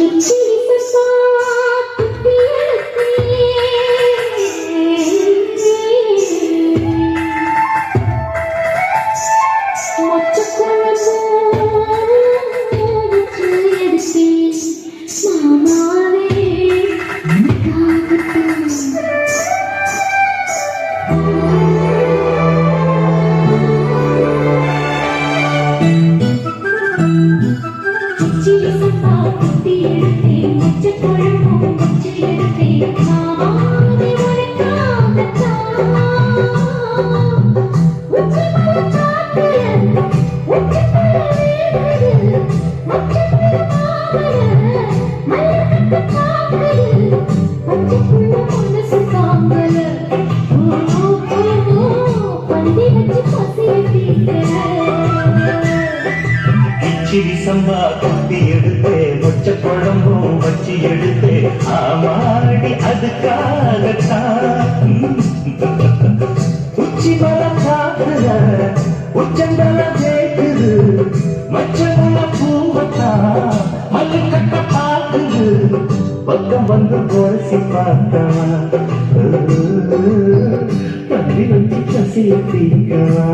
比心 கிச்சிடி சம்பா குத்தி எடுத்து மொச்ச குழம்பும் வச்சு எடுத்து ஆமாடி அதுக்காகத்தான் வந்து குறைசி பார்த்தா. தம்பி வந்து கசிய தீக்கவா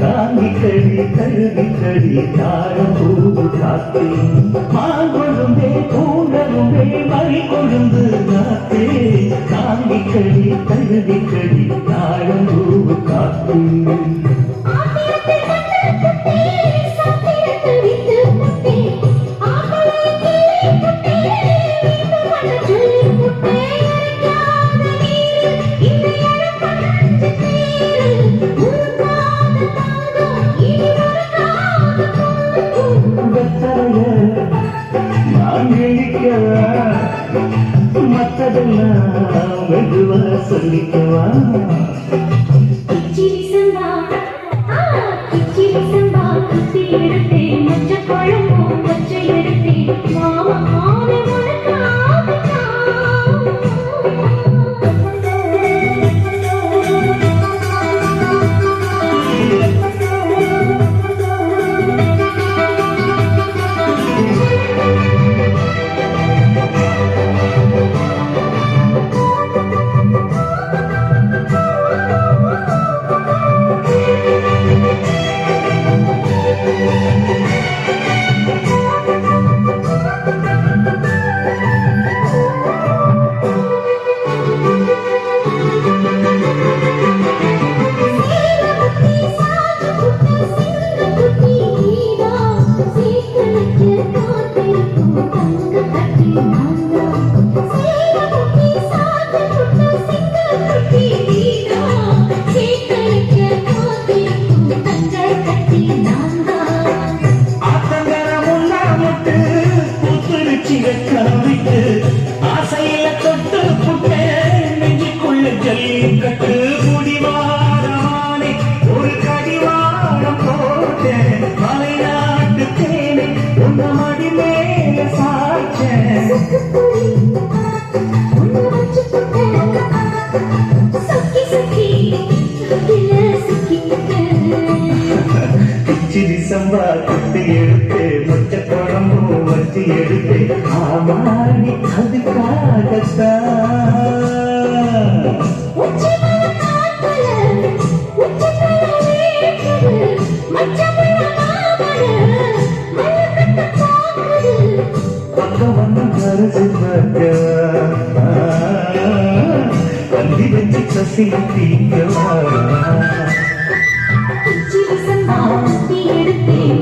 காங்கி கடி கழுதி கடி தாழம் பூவு காத்தே. மாங்கொழுந்தே பூங்கருந்தே மறி கொழுந்து காத்தே. காங்கி கடி கழுதி கடி கவிட்டு ஆசையில தொட்டு புட்டே நெஞ்சுக்குள்ள ஜல்லிக்கட்டு முடிவாரமானே ஒரு கடிவாரம் போட்டேன். மலைநாட்டு தேனே உங்க மடி மேல சாய்ச்சேன் பசி எடுத்து ஆமாடி அதுக்காகத்தான் கல்வி வச்சு சசி தீங்கவா எடுத்தேன்